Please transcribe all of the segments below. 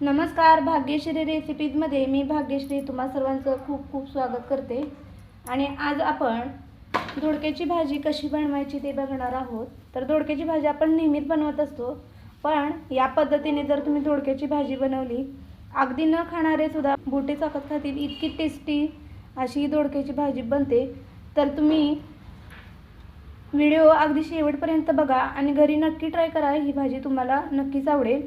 नमस्कार भाग्यश्री रेसिपीजमध्ये मी भाग्यश्री तुम्हा सर्वांचं खूप खूप स्वागत करते. आणि आज आपण दोडक्याची भाजी कशी बनवायची ते बघणार आहोत. तर दोडक्याची भाजी आपण नेहमीच बनवत असतो पण या पद्धतीने जर तुम्ही दोडक्याची भाजी बनवली अगदी न खाणारे सुद्धा बोटे चाकत खातील इतकी टेस्टी अशी दोडक्याची भाजी बनते. तर तुम्ही व्हिडिओ अगदी शेवटपर्यंत बघा आणि घरी नक्की ट्राय करा ही भाजी तुम्हाला नक्कीच आवडेल.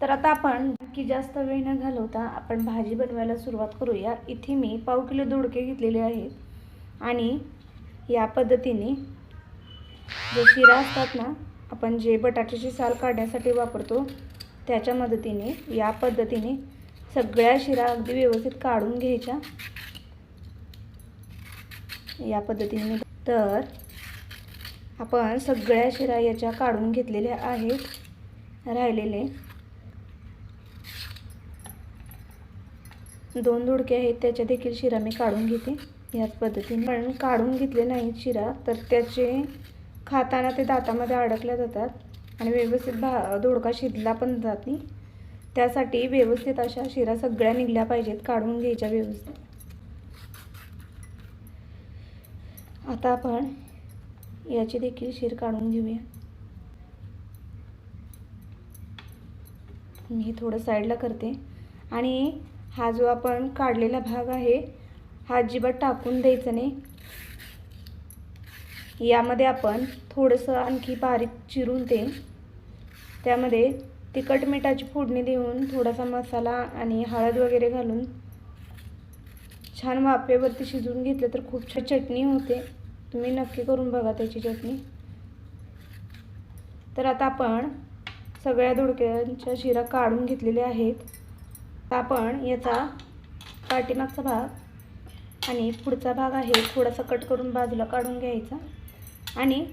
तर आता आपण की जास्त वेळ न घालवता आपण भाजी बनवायला सुरुवात करूया. इथे मी पाव किलो दोडके घेतलेले आहेत. आणि या पद्धतीने जे शिरा असतात ना आपण जे बटाट्याची साल काढण्यासाठी वापरतो त्याच्या मदतीने या पद्धतीने सगळ्या शिरा अगदी व्यवस्थित काढून घ्यायच्या. या पद्धतीने. तर आपण सगळ्या शिरा याच्या काढून घेतलेल्या आहेत राहिलेले. दोन धुडके आहेत त्याच्या देखील शिरा मी काढून घेते याच पद्धतीने. पण काढून घेतले नाही शिरा तर त्याचे खाताना ते दातामध्ये अडकल्या जातात आणि व्यवस्थित भा दोडका शिजला पण जात नाही. त्यासाठी व्यवस्थित अशा शिरा सगळ्या निघल्या पाहिजेत काढून घ्यायच्या व्यवस्थित. आता आपण याची देखील शिर काढून घेऊया. मी थोडं साईडला करते. आणि हा जो आपण काढलेला भाग आहे हा अजिबात टाकून द्यायचा नाही. यामध्ये आपण थोडंसं आणखी बारीक चिरून ते त्यामध्ये तिखट मिठाची फोडणी देऊन थोडासा मसाला आणि हळद वगैरे घालून छान वाफेवरती शिजवून घेतलं तर खूप छान चटणी होते. तुम्ही नक्की करून बघा त्याची चटणी. तर आता आपण सगळ्या दोडक्यांच्या शिरा काढून घेतलेल्या आहेत. आपण याचा पाठीमागचा भाग आणि पुढचा भाग आहे थोडासा कट करून बाजूला काढून घ्यायचा. आणि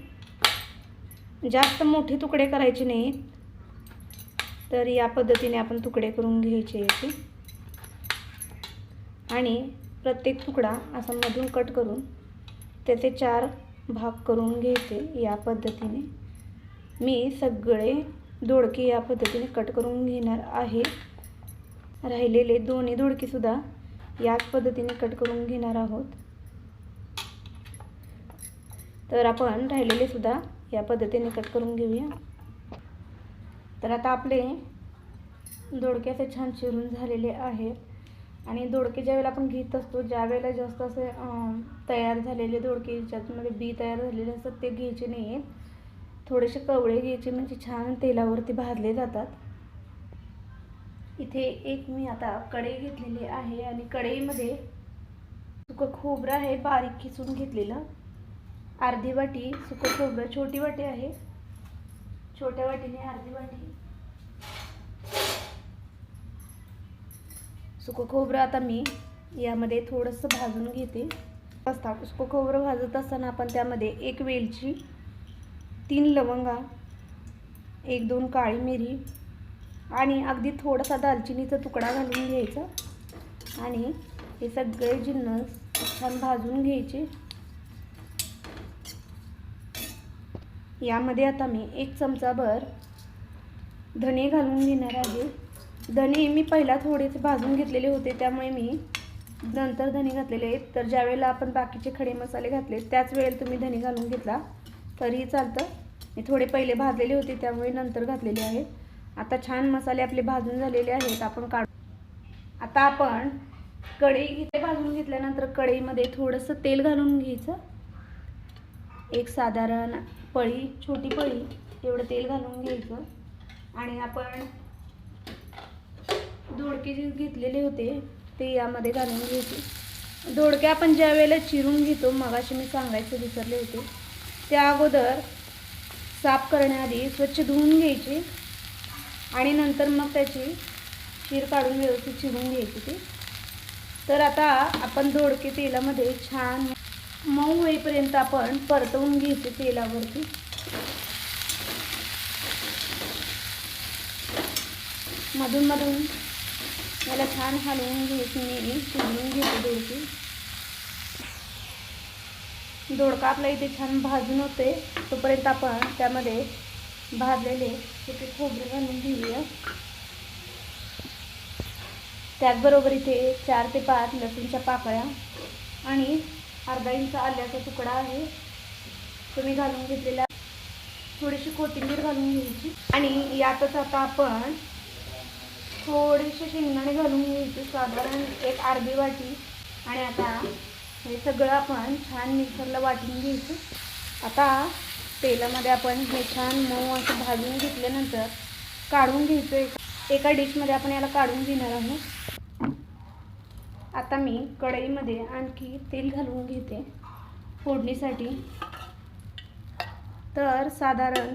जास्त मोठे तुकडे करायचे नाहीत तर या पद्धतीने आपण तुकडे करून घ्यायचे याचे. आणि प्रत्येक तुकडा असा मधून कट करून त्याचे चार भाग करून घ्यायचे या पद्धतीने. मी सगळे दोडके या पद्धतीने कट करून घेणार आहे. राहिलेले दोन्ही दोडकेसुद्धा याच पद्धतीने कट करून घेणार आहोत. तर आपण राहिलेले सुद्धा या पद्धतीने कट करून घेऊया. तर आता आपले दोडके असे छान चिरून झालेले आहेत. आणि दोडके ज्यावेळेला आपण घेत असतो ज्यावेळेला जास्त असे तयार झालेले दोडके ज्याच्यामध्ये बी तयार झालेले असतात ते घ्यायचे नाही आहेत थोडेसे कवळे घ्यायचे म्हणजे छान तेलावरती भाजले जातात. इथे एक मी आता कढई घेतलेली आहे आणि कढईमध्ये सुकं खोबरं आहे बारीक खिसून घेतलेलं. अर्धी वाटी सुकं खोबरं छोटी वाटी आहे. छोट्या वाटीने अर्धी वाटी. सुकं खोबरं आता मी यामध्ये थोडंसं भाजून घेते. असता सुकं खोबरं भाजत असताना आपण त्यामध्ये एक वेलची तीन लवंगा एक दोन काळी मिरी आणि अगदी थोडासा दालचिनीचा तुकडा घालून घ्यायचा. आणि हे सगळे जिन्नस छान भाजून घ्यायचे. यामध्ये आता मी एक चमचाभर धने घालून घेणार आहे. धने मी पहिला थोडेसे भाजून घेतलेले होते त्यामुळे मी नंतर धने घातलेले आहेत. तर ज्यावेळेला आपण बाकीचे खडे मसाले घातले त्याच वेळेला तुम्ही धने घालून घेतला तरीही चालतं. मी थोडे पहिले भाजलेले होते त्यामुळे नंतर घातलेले आहेत. आता छान मसाले आपले भाजून झालेले आहेत आपण काढू. आता आपण कढई घेते भाजून घेतल्यानंतर कढईमध्ये थोडंसं तेल घालून घ्यायचं. एक साधारण पळी छोटी पळी एवढं तेल घालून घ्यायचं. आणि आपण दोडके जे घेतलेले होते ते यामध्ये घालून घ्यायचे. दोडके आपण ज्या वेळेला चिरून घेतो मगाशी मी सांगायचं विसरले होते. त्या अगोदर साफ करण्याआधी स्वच्छ धुवून घ्यायचे. आणि नंतर मग त्याची शीर काढून व्यवस्थित चिरून घ्यायची ती. तर आता आपण दोडके तेलामध्ये छान मऊ होईपर्यंत आपण परतवून घ्यायचे तेलावरती. मधून मधून याला छान हलवून घ्यायची मी शिजवून घेते दोडकी. दोडका आपला इथे छान भाजून होते तोपर्यंत आपण त्यामध्ये भाजलेले ते खोबरे घालून घेऊया. त्याचबरोबर इथे चार ते पाच लसूणच्या पाकळ्या आणि अर्धा इंच आल्याचा तुकडा आहे. तुम्ही घालून घेतलेला थोडीशी कोथिंबीर घालून घ्यायची. आणि यातच आता आपण थोडेसे शेंगदाणे घालून घ्यायचे. साधारण एक अर्धी वाटी. आणि आता हे सगळं आपण छान मिक्सरला वाटून घ्यायचं. आता तेलामध्ये आपण हे छान मऊ असं भाजून घेतल्यानंतर काढून घ्यायचं एका एका डिशमध्ये आपण याला काढून घेणार आहोत. आता मी कढईमध्ये आणखी तेल घालून घेते फोडणीसाठी. तर साधारण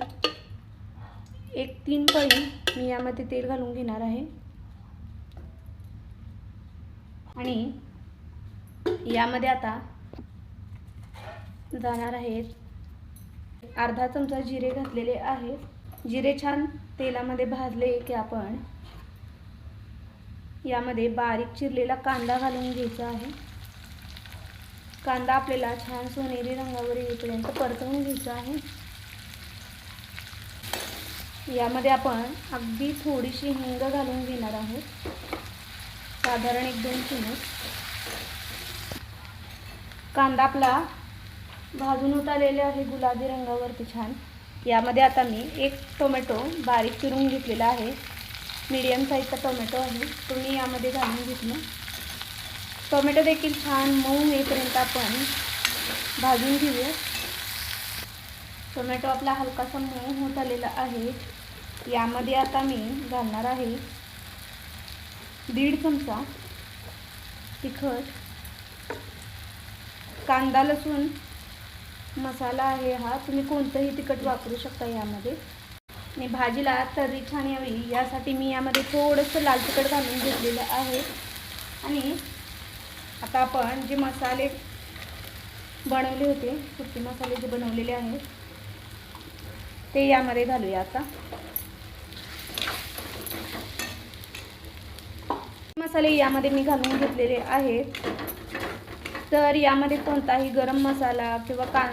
एक तीन पळी मी यामध्ये तेल घालून घेणार आहे. आणि यामध्ये आता जाणार आहेत अर्धा चमचा जिरे घातलेले आहेत. जिरे छान तेलामध्ये भाजले की आपण यामध्ये बारीक चिरलेला कांदा घालून घ्यायचा आहे. कांदा आपल्याला छान सोनेरी रंगावर येईपर्यंत परतवून घ्यायचा आहे. यामध्ये आपण अगदी थोडीशी हिंग घालून घेणार आहोत. साधारण एक दोन चमच. कांदा आपला भाजून होत आलेले आहे गुलाबी रंगावरती छान. यामध्ये आता मी एक टोमॅटो बारीक चिरून घेतलेला आहे. मीडियम साईजचा टोमॅटो आहे. तो मी यामध्ये घालून घेतलं. टोमॅटो देखील छान मऊ येईपर्यंत आपण भाजून घेऊया. टोमॅटो आपला हलकासा मऊ होत आलेला आहे. यामध्ये आता मी घालणार आहे दीड चमचा तिखट कांदा लसूण मसाला आहे हा. तुम्ही कोणतंही तिखट वापरू शकता यामध्ये. आणि भाजीला तर्री छान यावी. यासाठी मी यामध्ये थोडंसं लाल तिखट घालून घेतलेलं आहे. आणि आता आपण जे मसाले बनवले होते सुके मसाले जे बनवलेले आहेत ते यामध्ये घालूया आता. मसाले यामध्ये मी घालून घेतलेले आहेत. तर यामध्ये कोणताही गरम मसाला किंवा का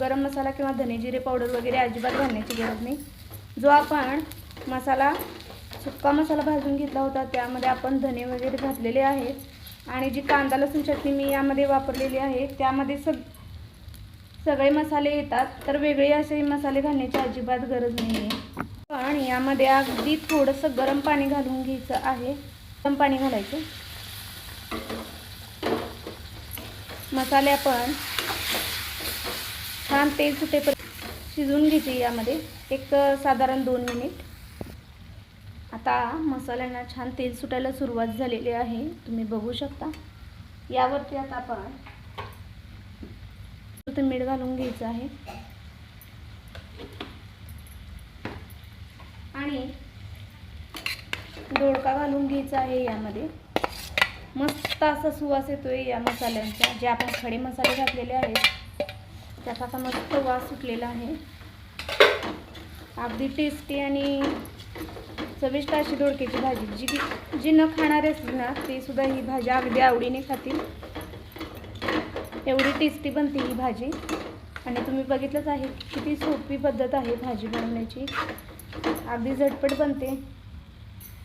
गरम मसाला किंवा धने जिरे पावडर वगैरे अजिबात घालण्याची गरज नाही. जो आपण मसाला सुक्का मसाला भाजून घेतला होता त्यामध्ये आपण धने वगैरे घातलेले आहेत. आणि जी कांदा लसूण चटणी मी यामध्ये वापरलेली आहे त्यामध्ये सग सगळे मसाले येतात. तर वेगळे असे मसाले घालण्याची अजिबात गरज नाही आहे पण यामध्ये अगदी थोडंसं गरम पाणी घालून घ्यायचं आहे. गरम पाणी घालायचं. मसाले आपण छान तेल सुटेपर्यंत शिजवून घ्यायचे यामध्ये. एक साधारण दोन मिनिट. आता मसाल्यांना छान तेल सुटायला सुरुवात झालेली आहे. तुम्ही बघू शकता. यावरती आता आपण मीठ घालून घ्यायचं आहे. आणि दोडका घालून घ्यायचा आहे यामध्ये. मस्त असा सुवास येतोय या मसाल्यांचा जे आपण खडे मसाले घातलेले आहेत. त्याचा असा मस्त वास सुटलेला आहे. अगदी टेस्टी आणि चविष्ट अशी दोडक्याची भाजी जी जी न खाणारे असतील ना ते सुद्धा ही भाजी अगदी आवडीने खातील. एवढी टेस्टी बनते ही भाजी. आणि तुम्ही बघितलंच आहे किती सोपी पद्धत आहे भाजी बनवण्याची. अगदी झटपट बनते.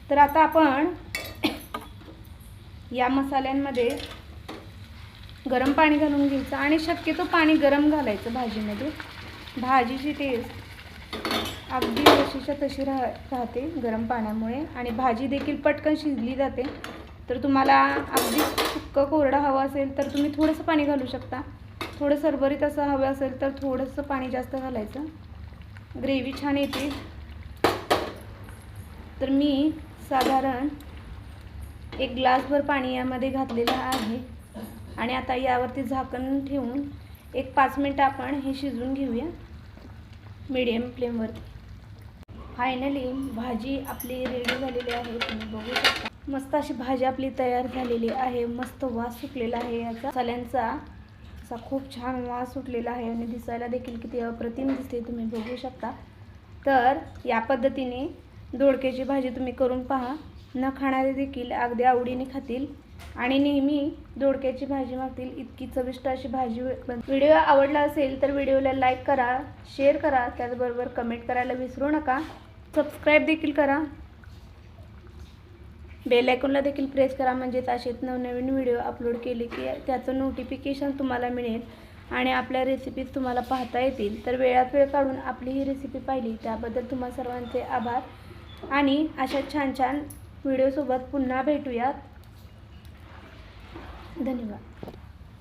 तर आता आपण या मसाल्यांमध्ये गरम पाणी घालून घ्यायचं आणि शक्यतो पाणी गरम घालायचं भाजीमध्ये. भाजीची टेस्ट अगदी तशीच्या तशी राह राहते गरम पाण्यामुळे आणि भाजी देखील पटकन शिजली जाते. तर तुम्हाला अगदी सुक्कं कोरडं हवं असेल तर तुम्ही थोडंसं पाणी घालू शकता. थोडं सरभरीत असं हवं असेल तर थोडंसं पाणी जास्त घालायचं. ग्रेव्ही छान येते. तर मी साधारण एक ग्लासभर पाणी यामध्ये घातलेलं आहे. आणि आता यावरती झाकण ठेवून एक पाच मिनटं आपण हे शिजवून घेऊया. मीडियम फ्लेमवरती फायनली भाजी आपली रेडी झालेली आहे. तुम्ही बघू शकता. मस्त अशी भाजी आपली तयार झालेली आहे. मस्त वास सुटलेला आहे याचा. मसाल्यांचा असा खूप छान वास सुटलेला आहे आणि दिसायला देखील किती अप्रतिम दिसते. तुम्ही बघू शकता. तर या पद्धतीने दोडक्याची भाजी तुम्ही करून पहा. न खाणारे देखील अगदी आवडीने खातील आणि नेहमी दोडक्याची भाजी मागतील. इतकी चविष्ट अशी भाजी व्हिडिओ आवडला असेल तर व्हिडिओला लाईक करा शेअर करा त्याचबरोबर कमेंट करायला विसरू नका. सबस्क्राईब देखील करा. बेल आयकॉनला देखील प्रेस करा म्हणजेच असेच नवनवीन व्हिडिओ अपलोड केले की त्याचं नोटिफिकेशन तुम्हाला मिळेल आणि आपल्या रेसिपीज तुम्हाला पाहता येतील. तर वेळात वेळ काढून आपली ही रेसिपी पाहिली. त्याबद्दल तुम्हा सर्वांचे आभार आणि अशा छान छान व्हिडिओसोबत पुन्हा भेटूयात. धन्यवाद.